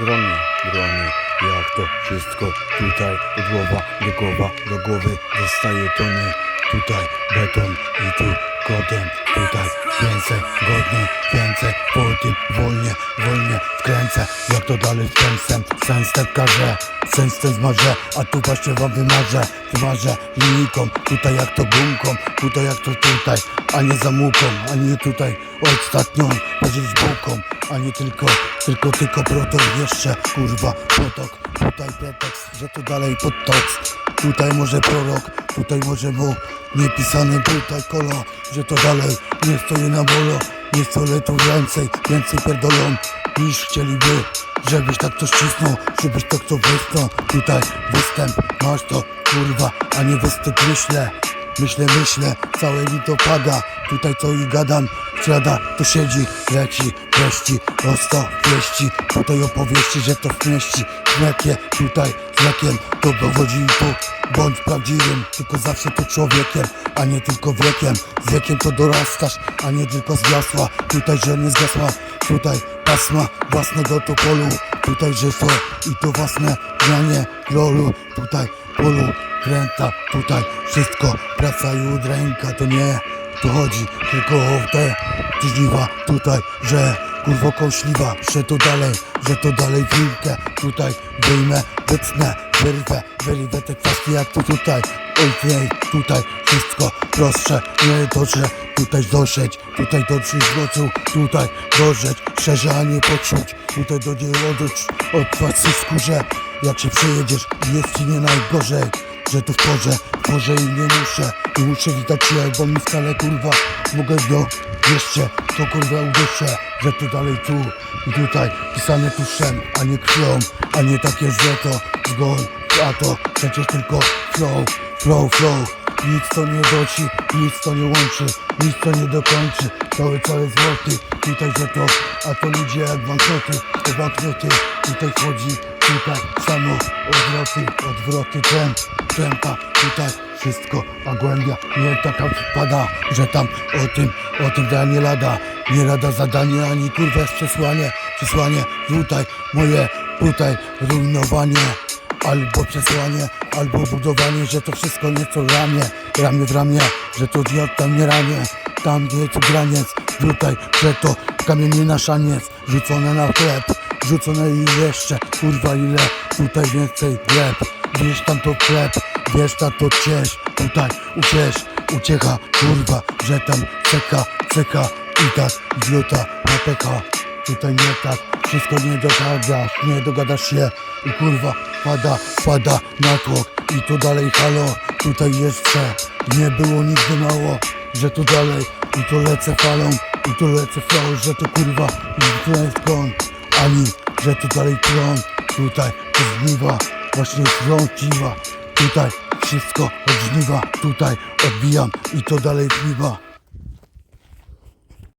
drony, drony, jak to wszystko tutaj od głowa do głowa, do głowy zostaje tony, tutaj beton i tu kotem, tutaj więcej, godnie, więcej, tym wolnie, wolnie wkręcę, jak to dalej z sensem, sens ten każe, sens ten zmarzę, a tu właśnie wam wymarzę, wymarzę linijką, tutaj jak to gumką, tutaj jak to tutaj, a nie zamuką, a nie tutaj ostatnią, powiedzieć bułką, a nie tylko, tylko, tylko protok jeszcze, kurwa, potok, tutaj pretekst, że to dalej podtoks, tutaj może prorok, tutaj może mu niepisane tutaj kolo, że to dalej nie stoi na bolo, nie stole tu więcej, więcej pierdolą niż chcieliby, żebyś tak to ścisnął, żebyś tak to wysnął, tutaj występ, masz to, kurwa, a nie występ myślę, Myślę, myślę, całe mi to pada. Tutaj co i gadam, wsiada, to siedzi Leci, treści, prosto, wieści. Tutaj opowieści, że to wmieści Śmiekie, tutaj z lekiem To dowodzi tu, bądź prawdziwym Tylko zawsze to człowiekiem, a nie tylko wiekiem. Z wiekiem to dorastasz, a nie tylko zgasła Tutaj, że nie zgasła Tutaj pasma własnego to polu Tutaj, to i to własne granie rolu. Tutaj polu kręta Tutaj wszystko praca i udręka. To nie, tu chodzi tylko o te żniwa Tutaj, że kurwo kąśliwa Że to dalej, że to dalej piłkę Tutaj wyjmę, wytnę, wyrwę Wyrwę te kwestie jak to tutaj. Oj nie, tutaj wszystko prostsze Nie dobrze, tutaj dotrzeć Tutaj dotrzeć z nocą, tutaj dorzeć. Szerze, a nie poczuć Tutaj do niej Otwarć się skórze Jak się przejedziesz jest ci nie najgorzej. Że tu w porze, w porze i nie muszę. I muszę witać się, bo mi wcale kurwa Mogę do jeszcze to kurwa uduszę Że tu dalej tu i tutaj Pisane tuszem, a nie krwią A nie takie, że to zgon A to przecież tylko flow, flow, flow. Nic to nie doci, nic to nie łączy, nic to nie dokończy. Całe, całe zwroty, tutaj że to, a to ludzie jak banknoty, to banknoty. Tutaj chodzi, tutaj samo odwroty, odwroty, temp, tempa Tutaj wszystko, a głębia nie taka wpada, że tam o tym, o tym da nie lada. Nie lada zadanie, ani kurwa jest przesłanie, przesłanie Tutaj moje, tutaj rujnowanie. Albo przesłanie, albo budowanie, że to wszystko nieco ramię, ramię w ramię, że to nie tam nie ramię, tam gdzie jest graniec, tutaj, że to kamienie na szaniec, rzucone na chleb, rzucone i jeszcze, kurwa ile, tutaj więcej gleb, gdzieś tam to chleb, wiesz tam to ciesz, tutaj uciesz, uciecha, kurwa, że tam ceka, ceka i tak zlota na peka. Tutaj nie tak, wszystko nie dogadasz, nie dogadasz się i kurwa pada, pada na tłok i tu dalej halo, tutaj jeszcze nie było nigdy mało, że tu dalej i tu lecę falą i tu lecę flow, że tu kurwa i tu jest kąt, ani że tu dalej prąd, tutaj to żniwa, właśnie dziwa, tutaj wszystko od żniwa, tutaj odbijam i to dalej piwa.